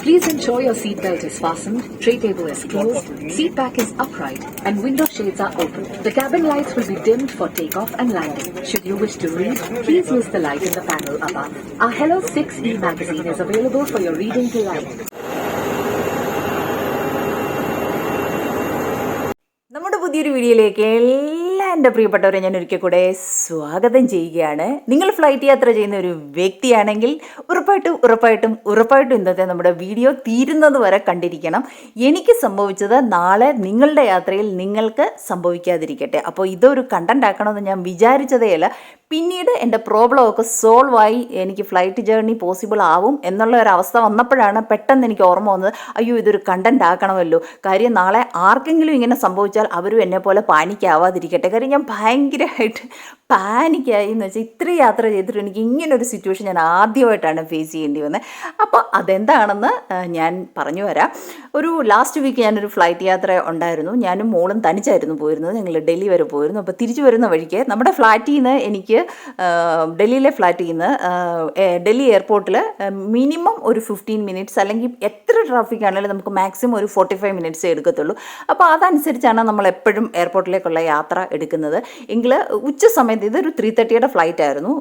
Please ensure your seatbelt is fastened, tray table is closed, seat back is upright, and window shades are open. The cabin lights will be dimmed for takeoff and landing. Should you wish to read, please use the light in the panel above. Our Hello 6e magazine is available for your reading delight. നമ്മുടെ പുതിയൊരു വീഡിയോയിലേക്ക് എല്ലാ എന്റെ പ്രിയപ്പെട്ടവരെ ഞാൻ ഒരിക്കൽ കൂടെ സ്വാഗതം ചെയ്യുകയാണ്. നിങ്ങൾ ഫ്ലൈറ്റ് യാത്ര ചെയ്യുന്ന ഒരു വ്യക്തിയാണെങ്കിൽ ഉറപ്പായിട്ടും ഉറപ്പായിട്ടും ഉറപ്പായിട്ടും ഇന്നത്തെ നമ്മുടെ വീഡിയോ തീരുന്നത് വരെ കണ്ടിരിക്കണം. എനിക്ക് സംഭവിച്ചത് നാളെ നിങ്ങളുടെ യാത്രയിൽ നിങ്ങൾക്ക് സംഭവിക്കാതിരിക്കട്ടെ. അപ്പോൾ ഇതൊരു കണ്ടന്റ് ആക്കണമെന്ന് ഞാൻ വിചാരിച്ചതേയല്ല. പിന്നീട് എന്റെ പ്രോബ്ലം ഒക്കെ സോൾവ് ആയി. എനിക്ക് ഫ്ലൈറ്റ് ജേർണി പോസിബിൾ ആവും എന്നുള്ള ഒരു അവസ്ഥ വന്നപ്പോഴാണ് പെട്ടെന്ന് എനിക്ക് ഓർമ്മ വന്നത് അയ്യോ ഇതൊരു കണ്ടന്റ് ആക്കണമല്ലോ. കാര്യം നാളെ ആർക്കെങ്കിലും ഇങ്ങനെ സംഭവിച്ചാൽ അവരും എന്നെ പോലെ പാനിക്കാവാതിരിക്കട്ടെ കാര്യം ഞാൻ ഭയങ്കരമായിട്ട് പാനിക്കായി എന്ന് വെച്ചാൽ ഇത്രയും യാത്ര ചെയ്തിട്ട് എനിക്ക് ഇങ്ങനെ ഒരു സിറ്റുവേഷൻ ഞാൻ ആദ്യമായിട്ടാണ് ഫേസ് ചെയ്യേണ്ടി വന്നത് അപ്പോൾ അതെന്താണെന്ന് ഞാൻ പറഞ്ഞു വരാം. ഒരു ലാസ്റ്റ് വീക്ക് ഞാനൊരു ഫ്ലൈറ്റ് യാത്ര ഉണ്ടായിരുന്നു. ഞാനും മോളും തനിച്ചായിരുന്നു പോയിരുന്നത്. ഞങ്ങൾ ഡൽഹി വരെ പോയിരുന്നു. അപ്പോൾ തിരിച്ചു വരുന്ന വഴിക്ക് നമ്മുടെ ഫ്ലാറ്റിൽ നിന്ന് എനിക്ക് ഡൽഹിയിലെ ഫ്ലാറ്റിൽ നിന്ന് ഡൽഹി എയർപോർട്ടിൽ മിനിമം ഒരു ഫിഫ്റ്റീൻ മിനിറ്റ്സ് അല്ലെങ്കിൽ എത്ര ട്രാഫിക് ആണെങ്കിലും നമുക്ക് മാക്സിമം ഒരു ഫോർട്ടി ഫൈവ് മിനിറ്റ്സ് എടുക്കത്തുള്ളൂ. അപ്പോൾ അതനുസരിച്ചാണ് നമ്മൾ എപ്പോഴും എയർപോർട്ടിലേക്കുള്ള യാത്ര എടുക്കുന്നത്. എങ്കിൽ ഉച്ച സമയത്ത് ഇതൊരു ത്രീ തേർട്ടിയുടെ ഫ്ലൈറ്റ് ആയിരുന്നു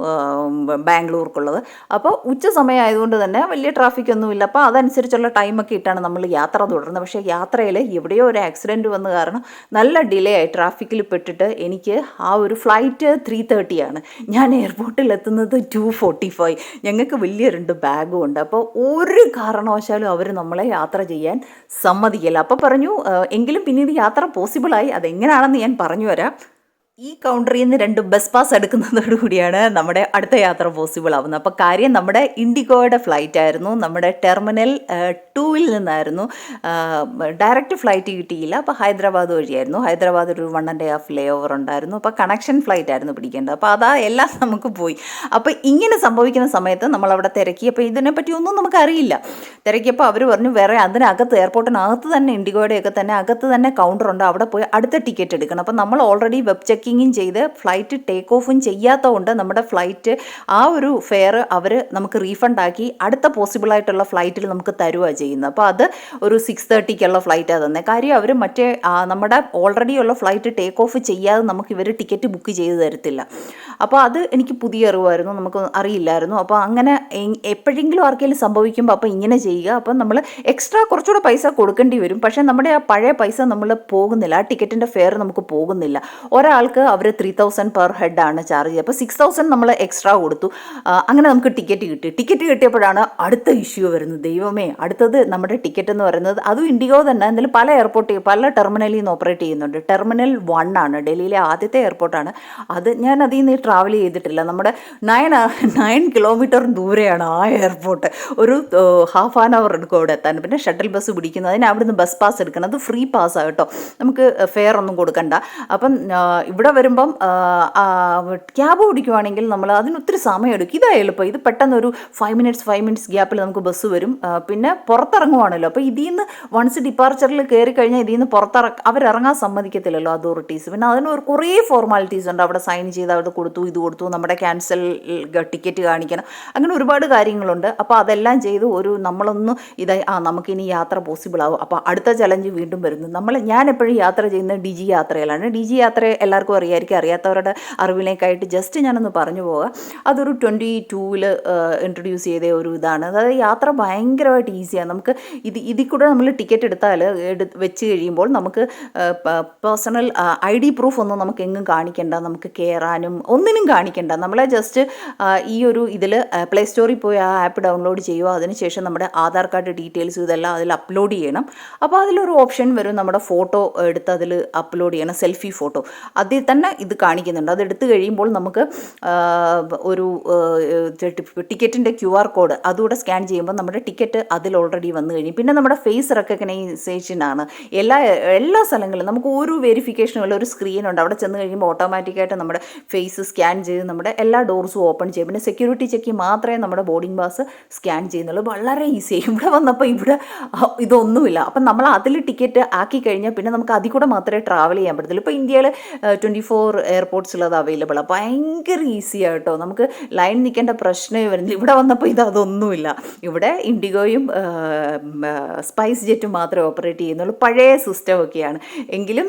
ബാംഗ്ലൂർക്കുള്ളത്. അപ്പോൾ ഉച്ച സമയമായതുകൊണ്ട് തന്നെ വലിയ ട്രാഫിക് ഒന്നുമില്ല. അപ്പോൾ അതനുസരിച്ചുള്ള ടൈമൊക്കെ ഇട്ടാണ് നമ്മൾ യാത്ര തുടർന്നത് പക്ഷേ യാത്രയിൽ എവിടെയോ ഒരു ആക്സിഡന്റ് വന്ന കാരണം നല്ല ഡിലേ ആയി ട്രാഫിക്കിൽ പെട്ടിട്ട് എനിക്ക് ആ ഒരു ഫ്ലൈറ്റ് ത്രീ തേർട്ടിയാണ് ഞാൻ എയർപോർട്ടിൽ എത്തുന്നത് ടു ഫോർട്ടി ഫൈവ് ഞങ്ങൾക്ക് വലിയ രണ്ട് ബാഗും ഉണ്ട്. അപ്പോൾ ഒരു കാരണവശാലും അവർ നമ്മളെ യാത്ര ചെയ്യാൻ സമ്മതിക്കില്ല. അപ്പോൾ പറഞ്ഞു എങ്കിലും പിന്നീട് യാത്ര പോസിബിളായി അതെങ്ങനെയാണെന്ന് ഞാൻ പറഞ്ഞു വരാം ഈ കൗണ്ടറിൽ നിന്ന് രണ്ട് ബസ് പാസ് എടുക്കുന്നതോടുകൂടിയാണ് നമ്മുടെ അടുത്ത യാത്ര പോസിബിൾ ആവുന്നത്. അപ്പോൾ കാര്യം നമ്മുടെ ഇൻഡിഗോയുടെ ഫ്ലൈറ്റ് ആയിരുന്നു. നമ്മുടെ ടെർമിനൽ ടൂവിൽ നിന്നായിരുന്നു. ഡയറക്റ്റ് ഫ്ലൈറ്റ് കിട്ടിയില്ല. അപ്പോൾ ഹൈദരാബാദ് വഴിയായിരുന്നു. ഹൈദരാബാദ് ഒരു one and half lay over ഉണ്ടായിരുന്നു. അപ്പോൾ കണക്ഷൻ ഫ്ലൈറ്റ് ആയിരുന്നു പിടിക്കേണ്ടത്. അപ്പോൾ അതാ എല്ലാം നമുക്ക് പോയി. അപ്പോൾ ഇങ്ങനെ സംഭവിക്കുന്ന സമയത്ത് നമ്മൾ അവിടെ തിരക്കി. അപ്പോൾ ഇതിനെപ്പറ്റി ഒന്നും നമുക്കറിയില്ല. തിരക്കിയപ്പോൾ അവർ പറഞ്ഞു വേറെ അതിനകത്ത് എയർപോർട്ടിനകത്ത് തന്നെ ഇൻഡിഗോയുടെയൊക്കെ തന്നെ അകത്ത് തന്നെ കൗണ്ടർ ഉണ്ട്. അവിടെ പോയി അടുത്ത ടിക്കറ്റ് എടുക്കണം. അപ്പോൾ നമ്മൾ ഓൾറെഡി വെബ് ചെക്കിങ്ങും ചെയ്ത് ഫ്ലൈറ്റ് ടേക്ക് ഓഫും ചെയ്യാത്തതുകൊണ്ട് നമ്മുടെ ഫ്ലൈറ്റ് ആ ഒരു ഫെയർ അവർ നമുക്ക് റീഫണ്ട് ആക്കി അടുത്ത പോസിബിൾ ആയിട്ടുള്ള ഫ്ലൈറ്റിൽ നമുക്ക് തരുവാണ് ചെയ്യുന്നത്. അപ്പോൾ അത് ഒരു സിക്സ് തേർട്ടിക്കുള്ള ഫ്ലൈറ്റാണ് തന്നെ. കാര്യം അവർ മറ്റേ നമ്മുടെ ഓൾറെഡി ഉള്ള ഫ്ലൈറ്റ് ടേക്ക് ഓഫ് ചെയ്യാതെ നമുക്ക് ഇവർ ടിക്കറ്റ് ബുക്ക് ചെയ്ത് തരത്തില്ല. അപ്പോൾ അത് എനിക്ക് പുതിയ അറിവായിരുന്നു. നമുക്ക് അറിയില്ലായിരുന്നു. അപ്പോൾ അങ്ങനെ എപ്പോഴെങ്കിലും ആർക്കെങ്കിലും സംഭവിക്കുമ്പോൾ അപ്പോൾ ഇങ്ങനെ ചെയ്യുക. അപ്പം നമ്മൾ എക്സ്ട്രാ കുറച്ചുകൂടെ പൈസ കൊടുക്കേണ്ടി വരും. പക്ഷേ നമ്മുടെ ആ പഴയ പൈസ നമ്മൾ പോകുന്നില്ല. ആ ടിക്കറ്റിന്റെ ഫെയർ നമുക്ക് പോകുന്നില്ല. ഒരാൾക്ക് അവർ ത്രീ തൗസൻഡ് പെർ ഹെഡ് ആണ് ചാർജ് ചെയ്യുക. അപ്പോൾ സിക്സ് തൗസൻഡ് നമ്മൾ എക്സ്ട്രാ കൊടുത്തു. അങ്ങനെ നമുക്ക് ടിക്കറ്റ് കിട്ടി. ടിക്കറ്റ് കിട്ടിയപ്പോഴാണ് അടുത്ത ഇഷ്യൂ വരുന്നത്. ദൈവമേ അടുത്തത് നമ്മുടെ ടിക്കറ്റ് എന്ന് പറയുന്നത് അതും ഇൻഡിഗോ തന്നെ. എന്തായാലും പല എയർപോർട്ട് പല ടെർമിനലിൽ നിന്ന് ഓപ്പറേറ്റ് ചെയ്യുന്നുണ്ട്. ടെർമിനൽ വൺ ആണ്. ഡൽഹിയിലെ ആദ്യത്തെ എയർപോർട്ടാണ് അത് ഞാൻ അതിൽ നിന്ന് ട്രാവൽ ചെയ്തിട്ടില്ല. നമ്മുടെ നയൻ നയൻ കിലോമീറ്റർ ദൂരെയാണ് ആ എയർപോർട്ട് ഒരു ഹാഫ് ആൻ അവർ എടുക്കും അവിടെ എത്താൻ. പിന്നെ ഷട്ടിൽ ബസ് പിടിക്കുന്നത്. അതിന് അവിടുന്ന് ബസ് പാസ് എടുക്കണം. അത് ഫ്രീ പാസ്സാണ് കേട്ടോ. നമുക്ക് ഫെയർ ഒന്നും കൊടുക്കണ്ട. അപ്പം ആ, ഇവിടെ വരുമ്പം ക്യാബ് ഓടിക്കുവാണെങ്കിൽ നമ്മൾ അതിന് ഒത്തിരി സമയം എടുക്കും. ഇതാ എളുപ്പം. ഇത് പെട്ടെന്ന് ഒരു ഫൈവ് മിനിറ്റ്സ് ഫൈവ് മിനിറ്റ്സ് ഗ്യാപ്പിൽ നമുക്ക് ബസ് വരും. പിന്നെ പുറത്തിറങ്ങുവാണല്ലോ. അപ്പോൾ ഇതിൽ നിന്ന് വൺസ് ഡിപ്പാർച്ചറിൽ കയറി കഴിഞ്ഞാൽ ഇതിൽ നിന്ന് പുറത്തിറ അവരിറങ്ങാൻ സമ്മതിക്കത്തില്ലല്ലോ അതോറിറ്റീസ് പിന്നെ അതിന് ഒരു കുറേ ഫോർമാലിറ്റീസ് ഉണ്ട്. അവിടെ സൈൻ ചെയ്ത് അവിടെ കൊടുത്തു ഇത് കൊടുത്തു നമ്മുടെ ക്യാൻസൽ ടിക്കറ്റ് കാണിക്കണം. അങ്ങനെ ഒരുപാട് കാര്യങ്ങളുണ്ട്. അപ്പോൾ അതെല്ലാം ചെയ്ത് ഒരു നമ്മളൊന്ന് ഇതായി ആ നമുക്കിനി യാത്ര പോസിബിൾ ആവും. അപ്പോൾ അടുത്ത ചലഞ്ച് വീണ്ടും വരുന്നു. നമ്മൾ ഞാൻ എപ്പോഴും യാത്ര ചെയ്യുന്നത് ഡി ജി യാത്രയിലാണ്. ഡി ജി യാത്ര എല്ലാവർക്കും അറിയായിരിക്കും അറിയാത്തവരുടെ അറിവിലേക്കായിട്ട് ജസ്റ്റ് ഞാനൊന്ന് പറഞ്ഞു പോകാം അതൊരു ട്വന്റി ടൂവിൽ ഇൻട്രൊഡ്യൂസ് ചെയ്ത ഒരു ഇതാണ്. അതായത് യാത്ര ഭയങ്കരമായിട്ട് ഈസിയാണ് നമുക്ക് ഇത് ഇതിൽ കൂടെ നമ്മൾ ടിക്കറ്റ് എടുത്താൽ എടു വെച്ച് കഴിയുമ്പോൾ നമുക്ക് പേഴ്സണൽ ഐ ഡി പ്രൂഫ് ഒന്നും നമുക്ക് എങ്ങും കാണിക്കേണ്ട. നമുക്ക് കയറാനും ഒന്നിനും കാണിക്കേണ്ട. നമ്മളെ ജസ്റ്റ് ഈ ഒരു ഇതിൽ പ്ലേ സ്റ്റോറിൽ പോയി ആ ആപ്പ് ഡൗൺലോഡ് ചെയ്യുക. അതിനുശേഷം നമ്മുടെ ആധാർ കാർഡ് ഡീറ്റെയിൽസ് ഇതെല്ലാം അതിൽ അപ്ലോഡ് ചെയ്യണം. അപ്പോൾ അതിലൊരു ഓപ്ഷൻ വരും. നമ്മുടെ ഫോട്ടോ എടുത്ത് അതിൽ അപ്ലോഡ് ചെയ്യണം. സെൽഫി ഫോട്ടോ അതിൽ തന്നെ ഇത് കാണിക്കുന്നുണ്ട്. അത് എടുത്തു കഴിയുമ്പോൾ നമുക്ക് ഒരു ടിക്കറ്റിന്റെ ക്യു ആർ കോഡ് അതുകൂടെ സ്കാൻ ചെയ്യുമ്പോൾ നമ്മുടെ ടിക്കറ്റ് അതിൽ ഓൾറെഡി വന്നു കഴിഞ്ഞു. പിന്നെ നമ്മുടെ ഫേസ് റെക്കഗ്നൈസേഷൻ ആണ്. എല്ലാ എല്ലാ സ്ഥലങ്ങളിലും നമുക്ക് ഒരു വെരിഫിക്കേഷനുള്ള ഒരു സ്ക്രീനുണ്ട് അവിടെ ചെന്ന് കഴിയുമ്പോൾ ഓട്ടോമാറ്റിക്കായിട്ട് നമ്മുടെ ഫേസ് സ്കാൻ ചെയ്ത് നമ്മുടെ എല്ലാ ഡോർസും ഓപ്പൺ ചെയ്യും. പിന്നെ സെക്യൂരിറ്റി ചെക്ക് മാത്രമേ നമ്മുടെ ബോർഡിംഗ് പാസ് സ്കാൻ ചെയ്യുന്നുള്ളൂ. വളരെ ഈസി ഇവിടെ വന്നപ്പോൾ ഇവിടെ ഇതൊന്നുമില്ല. അപ്പം നമ്മൾ അതിൽ ടിക്കറ്റ് ആക്കി കഴിഞ്ഞാൽ പിന്നെ നമുക്ക് അതിൽ കൂടെ മാത്രമേ ട്രാവൽ ചെയ്യാൻ പറ്റത്തുള്ളൂ. ഇപ്പോൾ ഇന്ത്യയിൽ ട്വന്റി ഫോർ എയർപോർട്ട്സിൽ അത് അവൈലബിൾ ആണ് ഭയങ്കര ഈസി ആട്ടോ നമുക്ക് ലൈൻ നിൽക്കേണ്ട പ്രശ്നമേ വരുന്നില്ല. ഇവിടെ വന്നപ്പോൾ ഇത് അതൊന്നുമില്ല. ഇവിടെ ഇൻഡിഗോയും സ്പൈസ് ജെറ്റും മാത്രമേ ഓപ്പറേറ്റ് ചെയ്യുന്നുള്ളൂ. പഴയ സിസ്റ്റം ഒക്കെയാണ്. എങ്കിലും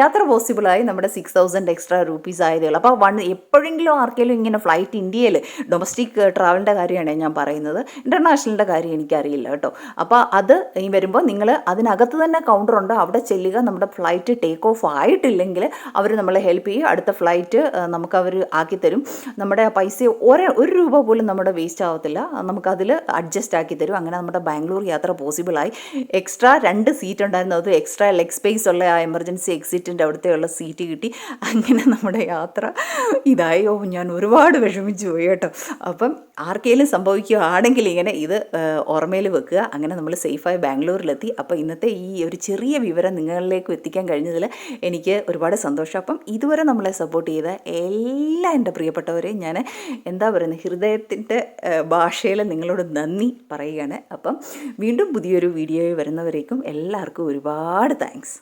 യാത്ര പോസിബിളായി നമ്മുടെ സിക്സ് തൗസൻഡ് എക്സ്ട്രാ റുപ്പീസ് ആയതേ ഉള്ളൂ. അപ്പോൾ വൺ എപ്പോഴെങ്കിലും ആർക്കെങ്കിലും ഇങ്ങനെ ഫ്ലൈറ്റ് ഇന്ത്യയിൽ ഡൊമസ്റ്റിക് ട്രാവലിന്റെ കാര്യമാണ് ഞാൻ പറയുന്നത്. ഇന്റർനാഷണലിന്റെ കാര്യം എനിക്കറിയില്ല കേട്ടോ. അപ്പോൾ അത് ഈ വരുമ്പോൾ നിങ്ങൾ അതിനകത്ത് തന്നെ കൗണ്ടറുണ്ട് അവിടെ ചെല്ലുക. നമ്മുടെ ഫ്ലൈറ്റ് ടേക്ക് ഓഫ് ആയിട്ടില്ലെങ്കിൽ അവർ നമ്മളെ ഹെൽപ്പ് ചെയ്യും. അടുത്ത ഫ്ലൈറ്റ് നമുക്ക് അവർ ആക്കിത്തരും. നമ്മുടെ പൈസ ഒരേ ഒരു രൂപ പോലും നമ്മുടെ വേസ്റ്റ് ആവത്തില്ല. നമുക്കതിൽ അഡ്ജസ്റ്റ് ആക്കി തരും. അങ്ങനെ നമ്മുടെ ബാംഗ്ലൂർ യാത്ര പോസിബിളായി എക്സ്ട്രാ രണ്ട് സീറ്റ് ഉണ്ടായിരുന്നു. അത് എക്സ്ട്രാ ലെഗ് സ്പേസ് ഉള്ള ആ എമർജൻസി എക്സിറ്റിന്റെ അവിടുത്തെയുള്ള സീറ്റ് കിട്ടി. അങ്ങനെ നമ്മുടെ യാത്ര ഇതായോ. ഞാൻ ഒരുപാട് വിഷമിച്ചു പോയി കേട്ടോ. അപ്പം ആർക്കെങ്കിലും സംഭവിക്കുകയാണെങ്കിൽ ഇങ്ങനെ ഇത് ഓർമ്മയിൽ വെക്കുക. അങ്ങനെ നമ്മൾ സേഫായി ബാംഗ്ലൂരിലെത്തി. അപ്പോൾ ഇന്നത്തെ ഈ ഒരു ചെറിയ വിവരം നിങ്ങളിലേക്ക് എത്തിക്കാൻ കഴിഞ്ഞതിൽ എനിക്ക് ഒരുപാട് സന്തോഷം. അപ്പം ഇതുവരെ നമ്മളെ സപ്പോർട്ട് ചെയ്ത എല്ലാ എന്റെ പ്രിയപ്പെട്ടവരെയും ഞാൻ എന്താ പറയുന്നത് ഹൃദയത്തിന്റെ ഭാഷയിൽ നിങ്ങളോട് നന്ദി പറയുകയാണ്. അപ്പം വീണ്ടും പുതിയൊരു വീഡിയോയിൽ വരുന്നവരേക്കും എല്ലാവർക്കും ഒരുപാട് താങ്ക്സ്